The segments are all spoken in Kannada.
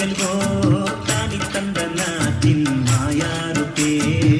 செல்வோ பாடித்தந்த நாட்டின் மாயாறு பேர்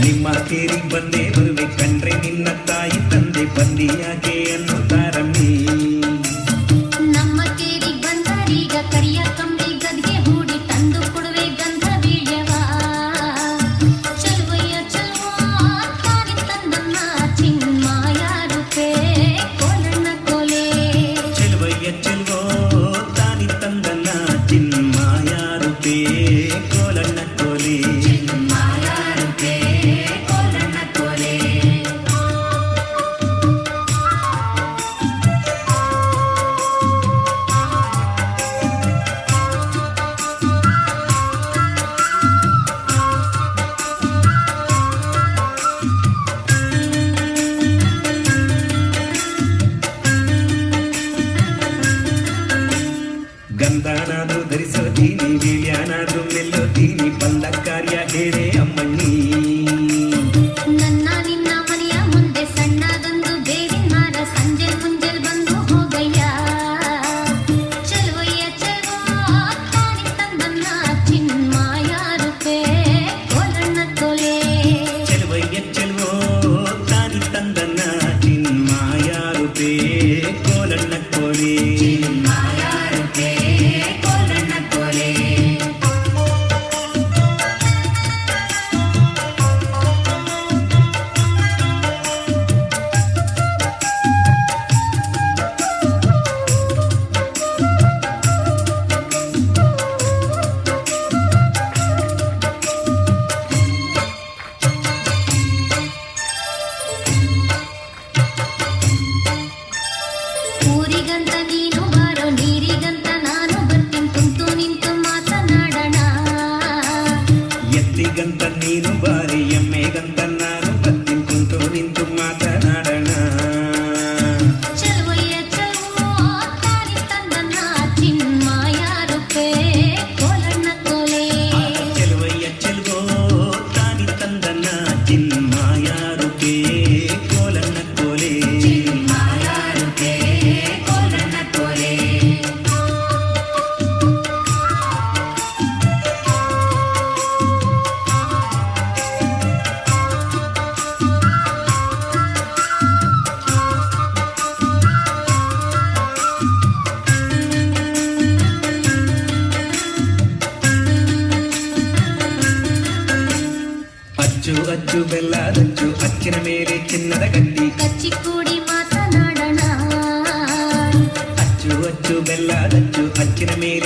ನಿಮ್ಮ ತೀರಿ ಬಂದೇ ಬರುವೆ ಕಂಡ್ರೆ ನಿನ್ನ ತಾಯಿ ತಂದೆ ಬಂದಿಯಾಗೆ ಅನ್ನುತ್ತಾರಮ್ಮಿ ನಮ್ಮ ತೀರಿ ಬಂದರೀಗ ಕರಿ ಬಂದಾನಾದ್ರೂ ಧರಿಸೋದೀನಿ ವೀಳ್ಯಾನಾದ್ರೂ ನಿಲ್ಲೋ ದೀನಿ ಬಂದ ಕಾರ್ಯ ಹೇಳಿ மேகம் தண்ணீரும் பாரி ಅಜ್ಜು ಬೆಲ್ಲ ರಜ್ಜು ಅಚ್ಚಿನ ಮೇಲೆ ಚಿನ್ನದ ಗಟ್ಟಿ ಕಚ್ಚಿಕ್ಕೂಡಿ ಮಾತನಾಡೋಣ ಅಚ್ಚು ಅಚ್ಚು ಬೆಲ್ಲ ರಜ್ಜು ಅಚ್ಚಿನ ಮೇಲೆ